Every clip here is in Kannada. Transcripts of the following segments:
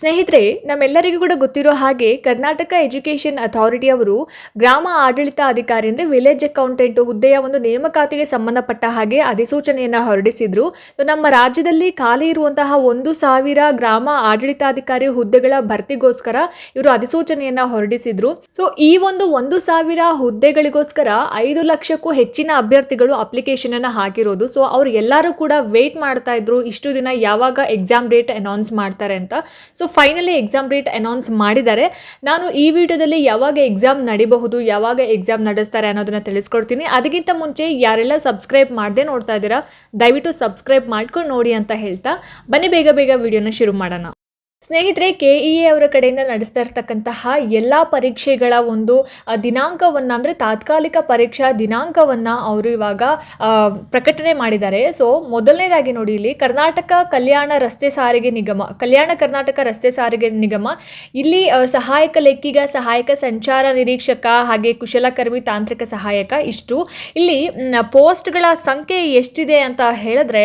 ಸ್ನೇಹಿತರೆ, ನಮ್ಮೆಲ್ಲರಿಗೂ ಕೂಡ ಗೊತ್ತಿರೋ ಹಾಗೆ ಕರ್ನಾಟಕ ಎಜುಕೇಷನ್ ಅಥಾರಿಟಿ ಅವರು ಗ್ರಾಮ ಆಡಳಿತ ಅಧಿಕಾರಿ ಅಂದರೆ ವಿಲೇಜ್ ಅಕೌಂಟೆಂಟ್ ಹುದ್ದೆಯ ಒಂದು ನೇಮಕಾತಿಗೆ ಸಂಬಂಧಪಟ್ಟ ಹಾಗೆ ಅಧಿಸೂಚನೆಯನ್ನು ಹೊರಡಿಸಿದ್ರು. ನಮ್ಮ ರಾಜ್ಯದಲ್ಲಿ ಖಾಲಿ ಇರುವಂತಹ ಒಂದು ಸಾವಿರ ಗ್ರಾಮ ಆಡಳಿತಾಧಿಕಾರಿ ಹುದ್ದೆಗಳ ಭರ್ತಿಗೋಸ್ಕರ ಇವರು ಅಧಿಸೂಚನೆಯನ್ನು ಹೊರಡಿಸಿದ್ರು. ಸೊ ಈ ಒಂದು ಒಂದು ಸಾವಿರ ಹುದ್ದೆಗಳಿಗೋಸ್ಕರ ಐದು ಲಕ್ಷಕ್ಕೂ ಹೆಚ್ಚಿನ ಅಭ್ಯರ್ಥಿಗಳು ಅಪ್ಲಿಕೇಶನ್ ಅನ್ನು ಹಾಕಿರೋದು. ಸೊ ಅವ್ರು ಎಲ್ಲರೂ ಕೂಡ ವೇಟ್ ಮಾಡ್ತಾ ಇದ್ರು ಇಷ್ಟು ದಿನ ಯಾವಾಗ ಎಕ್ಸಾಮ್ ಡೇಟ್ ಅನೌನ್ಸ್ ಮಾಡ್ತಾರೆ ಅಂತ. So finally exam date announce ಮಾಡಿದ್ದಾರೆ. ನಾನು ಈ ವಿಡಿಯೋದಲ್ಲಿ ಯಾವಾಗ ಎಕ್ಸಾಮ್ ನಡೀಬಹುದು, ಯಾವಾಗ ಎಕ್ಸಾಮ್ ನಡೆಸ್ತಾರೆ ಅನ್ನೋದನ್ನ ತಿಳಿಸ್ಕೊಡ್ತೀನಿ. ಅದಕ್ಕಿಂತ ಮುಂಚೆ ಯಾರೆಲ್ಲ ಸಬ್ಸ್ಕ್ರೈಬ್ ಮಾಡದೆ ನೋಡ್ತಾ ಇದ್ದೀರಾ, ದಯವಿಟ್ಟು ಸಬ್ಸ್ಕ್ರೈಬ್ ಮಾಡ್ಕೊಂಡು ನೋಡಿ ಅಂತ ಹೇಳ್ತಾ. ಬನ್ನಿ ಬೇಗ ಬೇಗ ವಿಡಿಯೋನ ಶುರು ಮಾಡೋಣ. ಸ್ನೇಹಿತರೆ ಕೆ ಇ ಎ ಅವರ ಕಡೆಯಿಂದ ನಡೆಸ್ತಾ ಇರ್ತಕ್ಕಂತಹ ಎಲ್ಲ ಪರೀಕ್ಷೆಗಳ ಒಂದು ದಿನಾಂಕವನ್ನು ಅಂದರೆ ತಾತ್ಕಾಲಿಕ ಪರೀಕ್ಷಾ ದಿನಾಂಕವನ್ನು ಅವರು ಇವಾಗ ಪ್ರಕಟಣೆ ಮಾಡಿದ್ದಾರೆ. ಸೊ ಮೊದಲನೇದಾಗಿ ನೋಡಿ ಇಲ್ಲಿ ಕರ್ನಾಟಕ ಕಲ್ಯಾಣ ರಸ್ತೆ ಸಾರಿಗೆ ನಿಗಮ, ಕಲ್ಯಾಣ ಕರ್ನಾಟಕ ರಸ್ತೆ ಸಾರಿಗೆ ನಿಗಮ, ಇಲ್ಲಿ ಸಹಾಯಕ ಲೆಕ್ಕಿಗ ಸಹಾಯಕ ಸಂಚಾರ ನಿರೀಕ್ಷಕ ಹಾಗೆ ಕುಶಲಕರ್ಮಿ ತಾಂತ್ರಿಕ ಸಹಾಯಕ ಇಷ್ಟು. ಇಲ್ಲಿ ಪೋಸ್ಟ್ಗಳ ಸಂಖ್ಯೆ ಎಷ್ಟಿದೆ ಅಂತ ಹೇಳಿದ್ರೆ,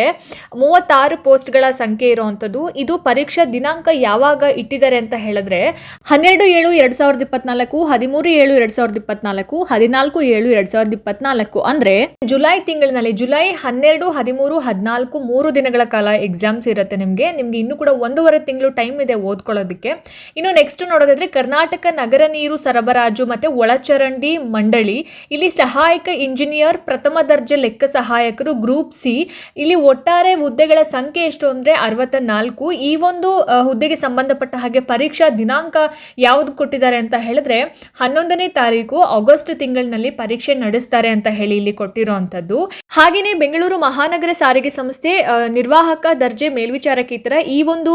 ಮೂವತ್ತಾರು ಪೋಸ್ಟ್ಗಳ ಸಂಖ್ಯೆ ಇರುವಂಥದ್ದು. ಇದು ಪರೀಕ್ಷಾ ದಿನಾಂಕ ಯಾವಾಗ ಇಟ್ಟಿದ್ದಾರೆ ಅಂತ ಹೇಳಿದ್ರೆ ಹನ್ನೆರಡು ಏಳು ಎರಡು ಸಾವಿರದ ಇಪ್ಪತ್ನಾಲ್ಕು ಹದಿಮೂರು ಏಳು ಎರಡು ಸಾವಿರದ ಇಪ್ಪತ್ನಾಲ್ಕು ಹದಿನಾಲ್ಕು ಏಳು ಎರಡು ಸಾವಿರದ ಇಪ್ಪತ್ನಾಲ್ಕು. ಅಂದ್ರೆ ಜುಲೈ ತಿಂಗಳಿನಲ್ಲಿ ಜುಲೈ ಹನ್ನೆರಡು ಹದಿಮೂರು ಹದಿನಾಲ್ಕು ಮೂರು ದಿನಗಳ ಕಾಲ ಎಕ್ಸಾಮ್ಸ್ ಇರುತ್ತೆ ನಿಮಗೆ. ನಿಮ್ಗೆ ಇನ್ನೂ ಕೂಡ ಒಂದೂವರೆ ತಿಂಗಳು ಟೈಮ್ ಇದೆ ಓದ್ಕೊಳ್ಳೋದಕ್ಕೆ. ಇನ್ನು ನೆಕ್ಸ್ಟ್ ನೋಡೋದಾದ್ರೆ ಕರ್ನಾಟಕ ನಗರ ನೀರು ಸರಬರಾಜು ಮತ್ತೆ ಒಳಚರಂಡಿ ಮಂಡಳಿ. ಇಲ್ಲಿ ಸಹಾಯಕ ಇಂಜಿನಿಯರ್ ಪ್ರಥಮ ದರ್ಜೆ ಲೆಕ್ಕ ಸಹಾಯಕರು ಗ್ರೂಪ್ ಸಿ ಇಲ್ಲಿ ಒಟ್ಟಾರೆ ಹುದ್ದೆಗಳ ಸಂಖ್ಯೆ ಎಷ್ಟು ಅಂದ್ರೆ ಅರವತ್ತ ನಾಲ್ಕು ಈ ಒಂದು ಆ, ಸಂಬಂಧಪಟ್ಟ ಹಾಗೆ ಪರೀಕ್ಷಾ ದಿನಾಂಕ ಯಾವುದು ಕೊಟ್ಟಿದ್ದಾರೆ ಅಂತ ಹೇಳಿದ್ರೆ ಹನ್ನೊಂದನೇ ತಾರೀಕು ಆಗಸ್ಟ್ ತಿಂಗಳಿನಲ್ಲಿ ಪರೀಕ್ಷೆ ನಡೆಸ್ತಾರೆ ಅಂತ ಹೇಳಿ ಇಲ್ಲಿ ಕೊಟ್ಟಿರುವಂತದ್ದು ಹಾಗೆಯೇ ಬೆಂಗಳೂರು ಮಹಾನಗರ ಸಾರಿಗೆ ಸಂಸ್ಥೆ ನಿರ್ವಾಹಕ ದರ್ಜೆ ಮೇಲ್ವಿಚಾರಕೇತರ ಈ ಒಂದು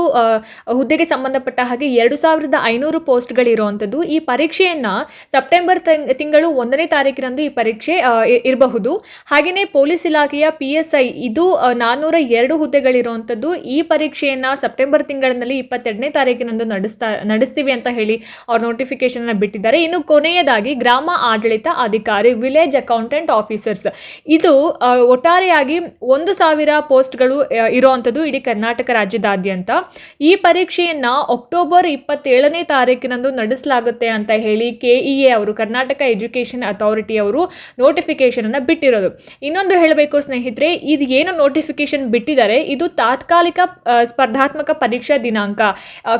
ಹುದ್ದೆಗೆ ಸಂಬಂಧಪಟ್ಟ ಹಾಗೆ ಎರಡು ಸಾವಿರದ ಐನೂರು ಪೋಸ್ಟ್ಗಳಿರುವಂಥದ್ದು ಈ ಪರೀಕ್ಷೆಯನ್ನ ಸೆಪ್ಟೆಂಬರ್ ತಿಂಗ್- ತಿಂಗಳು ಒಂದನೇ ತಾರೀಕಿನಂದು ಈ ಪರೀಕ್ಷೆ ಇರಬಹುದು. ಹಾಗೆಯೇ ಪೊಲೀಸ್ ಇಲಾಖೆಯ ಪಿ ಎಸ್ ಐ ಇದು ನಾನ್ನೂರ ಎರಡು ಹುದ್ದೆಗಳಿರುವಂಥದ್ದು ಈ ಪರೀಕ್ಷೆಯನ್ನ ಸೆಪ್ಟೆಂಬರ್ ತಿಂಗಳಿನಲ್ಲಿ ಇಪ್ಪತ್ತೆರಡನೇ ತಾರೀಕಿನಂದು ನಡೆಸ್ತಾ, ನಡೆಸ್ತೀವಿ ಅಂತ ಹೇಳಿ ಅವ್ರ ನೋಟಿಫಿಕೇಶನ್ ಬಿಟ್ಟಿದ್ದಾರೆ. ಇನ್ನು ಕೊನೆಯದಾಗಿ ಗ್ರಾಮ ಆಡಳಿತ ಅಧಿಕಾರಿ ವಿಲೇಜ್ ಅಕೌಂಟೆಂಟ್ ಆಫೀಸರ್ಸ್ ಇದು ಒಟ್ಟಾರೆಯಾಗಿ ಒಂದು ಸಾವಿರ ಪೋಸ್ಟ್ಗಳು ಇರುವಂತದ್ದು ಇಡೀ ಕರ್ನಾಟಕ ರಾಜ್ಯದಾದ್ಯಂತ. ಈ ಪರೀಕ್ಷೆಯನ್ನ ಅಕ್ಟೋಬರ್ ಇಪ್ಪತ್ತೇಳನೇ ತಾರೀಕಿನಂದು ನಡೆಸಲಾಗುತ್ತೆ ಅಂತ ಹೇಳಿ ಕೆ ಇ ಎ ಅವರು, ಕರ್ನಾಟಕ ಎಜುಕೇಷನ್ ಅಥಾರಿಟಿ ಅವರು ನೋಟಿಫಿಕೇಶನ್ ಅನ್ನ ಬಿಟ್ಟಿರೋದು. ಇನ್ನೊಂದು ಹೇಳಬೇಕು ಸ್ನೇಹಿತರೆ, ಇದು ಏನು ನೋಟಿಫಿಕೇಶನ್ ಬಿಟ್ಟಿದ್ದಾರೆ? ಇದು ತಾತ್ಕಾಲಿಕ ಸ್ಪರ್ಧಾತ್ಮಕ ಪರೀಕ್ಷಾ ದಿನಾಂಕ.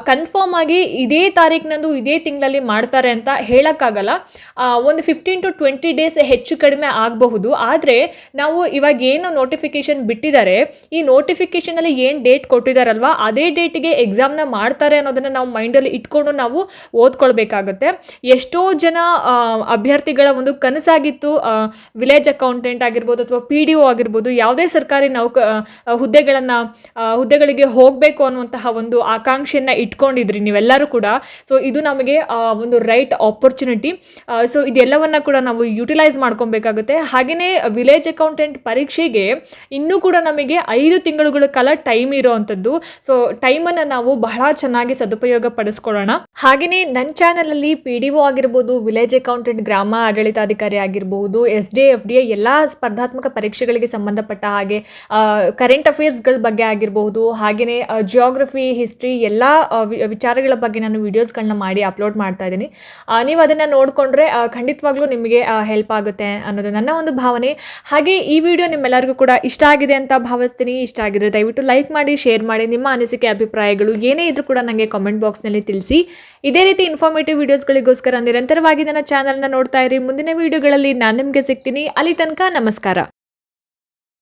ಕನ್ಫರ್ಮ್ ಆಗಿ ಇದೇ ತಾರೀಕಿನಂದು ಇದೇ ತಿಂಗಳಲ್ಲಿ ಮಾಡ್ತಾರೆ ಅಂತ ಹೇಳೋಕ್ಕಾಗಲ್ಲ. ಒಂದು ಫಿಫ್ಟೀನ್ ಟು ಟ್ವೆಂಟಿ ಡೇಸ್ ಹೆಚ್ಚು ಕಡಿಮೆ ಆಗಬಹುದು. ಆದರೆ ನಾವು ಇವಾಗ ಏನು ನೋಟಿಫಿಕೇಶನ್ ಬಿಟ್ಟಿದ್ದಾರೆ, ಈ ನೋಟಿಫಿಕೇಶನಲ್ಲಿ ಏನು ಡೇಟ್ ಕೊಟ್ಟಿದ್ದಾರಲ್ವ ಅದೇ ಡೇಟಿಗೆ ಎಕ್ಸಾಮ್ನ ಮಾಡ್ತಾರೆ ಅನ್ನೋದನ್ನು ನಾವು ಮೈಂಡಲ್ಲಿ ಇಟ್ಕೊಂಡು ನಾವು ಓದ್ಕೊಳ್ಬೇಕಾಗುತ್ತೆ. ಎಷ್ಟೋ ಜನ ಅಭ್ಯರ್ಥಿಗಳ ಒಂದು ಕನಸಾಗಿತ್ತು ವಿಲೇಜ್ ಅಕೌಂಟೆಂಟ್ ಆಗಿರ್ಬೋದು ಅಥವಾ ಪಿ ಡಿ ಒ ಆಗಿರ್ಬೋದು, ಯಾವುದೇ ಸರ್ಕಾರಿ ನೌಕ ಹುದ್ದೆಗಳನ್ನು ಹುದ್ದೆಗಳಿಗೆ ಹೋಗಬೇಕು ಅನ್ನುವಂತಹ ಒಂದು ಆಕಾಂಕ್ಷೆಯನ್ನು ಇಟ್ಕೊಂಡಿದ್ರಿ ನೀವೆಲ್ಲರೂ ಕೂಡ. ಸೊ ಇದು ನಮಗೆ ಒಂದು ರೈಟ್ ಆಪರ್ಚುನಿಟಿ ಸೊ ಇದೆಲ್ಲವನ್ನ ಕೂಡ ನಾವು ಯುಟಿಲೈಸ್ ಮಾಡ್ಕೊಬೇಕಾಗುತ್ತೆ. ಹಾಗೆಯೇ ವಿಲೇಜ್ ಅಕೌಂಟೆಂಟ್ ಪರೀಕ್ಷೆಗೆ ಇನ್ನೂ ಕೂಡ ನಮಗೆ ಐದು ತಿಂಗಳುಗಳ ಕಾಲ ಟೈಮ್ ಇರೋವಂಥದ್ದು ಸೊ ಟೈಮನ್ನು ನಾವು ಬಹಳ ಚೆನ್ನಾಗಿ ಸದುಪಯೋಗ ಪಡಿಸ್ಕೊಳ್ಳೋಣ. ಹಾಗೆಯೇ ನನ್ನ ಚಾನಲಲ್ಲಿ ಪಿ ಡಿ ಒ ಆಗಿರ್ಬೋದು ವಿಲೇಜ್ ಅಕೌಂಟೆಂಟ್ ಗ್ರಾಮ ಆಡಳಿತಾಧಿಕಾರಿ ಆಗಿರ್ಬೋದು ಎಸ್ ಡಿ ಎಫ್ ಡಿ ಎಲ್ಲ ಸ್ಪರ್ಧಾತ್ಮಕ ಪರೀಕ್ಷೆಗಳಿಗೆ ಸಂಬಂಧಪಟ್ಟ ಹಾಗೆ ಕರೆಂಟ್ ಅಫೇರ್ಸ್ಗಳ ಬಗ್ಗೆ ಆಗಿರಬಹುದು ಹಾಗೆಯೇ ಜಿಯೋಗ್ರಫಿ ಹಿಸ್ಟ್ರಿ ಎಲ್ಲ ವಿ- ವಿಚಾರಗಳ ಬಗ್ಗೆ ನಾನು ವೀಡಿಯೋಸ್ಗಳನ್ನ ಮಾಡಿ ಅಪ್ಲೋಡ್ ಮಾಡ್ತಾ ಇದ್ದೀನಿ. ನೀವು ಅದನ್ನು ನೋಡಿಕೊಂಡ್ರೆ ಖಂಡಿತವಾಗ್ಲೂ ನಿಮಗೆ ಹೆಲ್ಪ್ ಆಗುತ್ತೆ ಅನ್ನೋದು ನನ್ನ ಒಂದು ಭಾವನೆ. ಹಾಗೆ ಈ ವಿಡಿಯೋ ನಿಮ್ಮೆಲ್ಲರಿಗೂ ಕೂಡ ಇಷ್ಟ ಆಗಿದೆ ಅಂತ ಭಾವಿಸ್ತೀನಿ. ಇಷ್ಟ ಆಗಿದ್ರೆ ದಯವಿಟ್ಟು ಲೈಕ್ ಮಾಡಿ ಶೇರ್ ಮಾಡಿ, ನಿಮ್ಮ ಅನಿಸಿಕೆ, ಅಭಿಪ್ರಾಯಗಳು ಏನೇ ಇದ್ರೂ ಕೂಡ ನನಗೆ ಕಾಮೆಂಟ್ ಬಾಕ್ಸ್ನಲ್ಲಿ ತಿಳಿಸಿ. ಇದೇ ರೀತಿ ಇನ್ಫಾರ್ಮೇಟಿವ್ ವಿಡಿಯೋಸ್ಗಳಿಗೋಸ್ಕರ ನಿರಂತರವಾಗಿ ನನ್ನ ಚಾನಲ್ನ ನೋಡ್ತಾ ಇರಿ. ಮುಂದಿನ ವಿಡಿಯೋಗಳಲ್ಲಿ ನಾನು ನಿಮಗೆ ಸಿಗ್ತೀನಿ. ಅಲ್ಲಿ ತನಕ ನಮಸ್ಕಾರ.